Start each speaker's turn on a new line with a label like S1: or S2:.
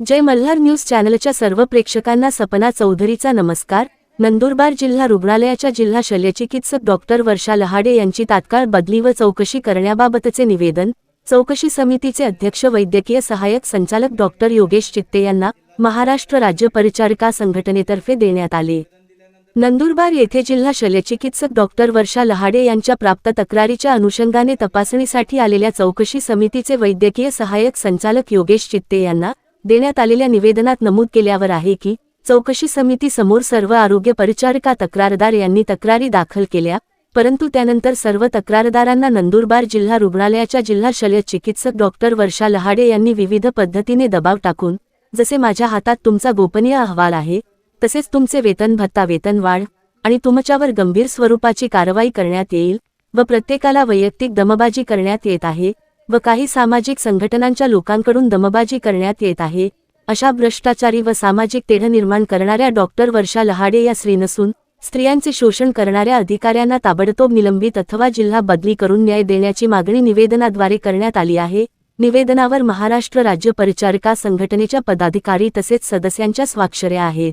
S1: जय Malhar news चॅनलच्या सर्व प्रेक्षकांना सपना चौधरीचा नमस्कार. नंदुरबार जिल्हा रुग्णालयाच्या जिल्हा शल्यचिकित्सक डॉक्टर वर्षा लहाडे यांची तात्काळ बदली व चौकशी करण्याबाबतचे निवेदन चौकशी समितीचे अध्यक्ष वैद्यकीय सहाय्यक संचालक डॉक्टर योगेश चित्ते यांना महाराष्ट्र राज्य परिचारिका संघटनेतर्फे देण्यात आले. नंदुरबार येथे जिल्हा शल्यचिकित्सक डॉक्टर वर्षा लहाडे यांच्या प्राप्त तक्रारीच्या अनुषंगाने तपासणीसाठी आलेल्या चौकशी समितीचे वैद्यकीय सहाय्यक संचालक योगेश चित्ते यांना देण्यात आलेल्या निवेदनात नमूद केल्यावर आहे की चौकशी समिती समोर सर्व आरोग्य परिचारिका तक्रारदार यांनी तक्रारी दाखल केल्या परंतु त्यानंतर सर्व तक्रारदारांना नंदुरबार जिल्हा रुग्णालयाच्या जिल्हा शल्य चिकित्सक डॉक्टर वर्षा लहाडे यांनी विविध पद्धतीने दबाव टाकून जसे माझ्या हातात तुमचा गोपनीय अहवाल आहे तसेच तुमचे वेतन भत्ता वेतनवाढ आणि तुमच्यावर गंभीर स्वरूपाची कारवाई करण्यात येईल व प्रत्येकाला वैयक्तिक दमबाजी करण्यात येत आहे व काही सामाजिक संघटनांच्या लोकांकडून दमबाजी करण्यात येत आहे अशा भ्रष्टाचारी व सामाजिक तेढ निर्माण करणाऱ्या डॉक्टर वर्षा लहाडे या स्त्री नसून स्त्रियांचे शोषण करणाऱ्या अधिकाऱ्यांना ताबडतोब निलंबित अथवा जिल्हा बदली करून न्याय देण्याची मागणी निवेदनाद्वारे करण्यात आली आहे. निवेदनावर महाराष्ट्र राज्य परिचारिका संघटनेच्या पदाधिकारी तसेच सदस्यांच्या स्वाक्षऱ्या आहेत.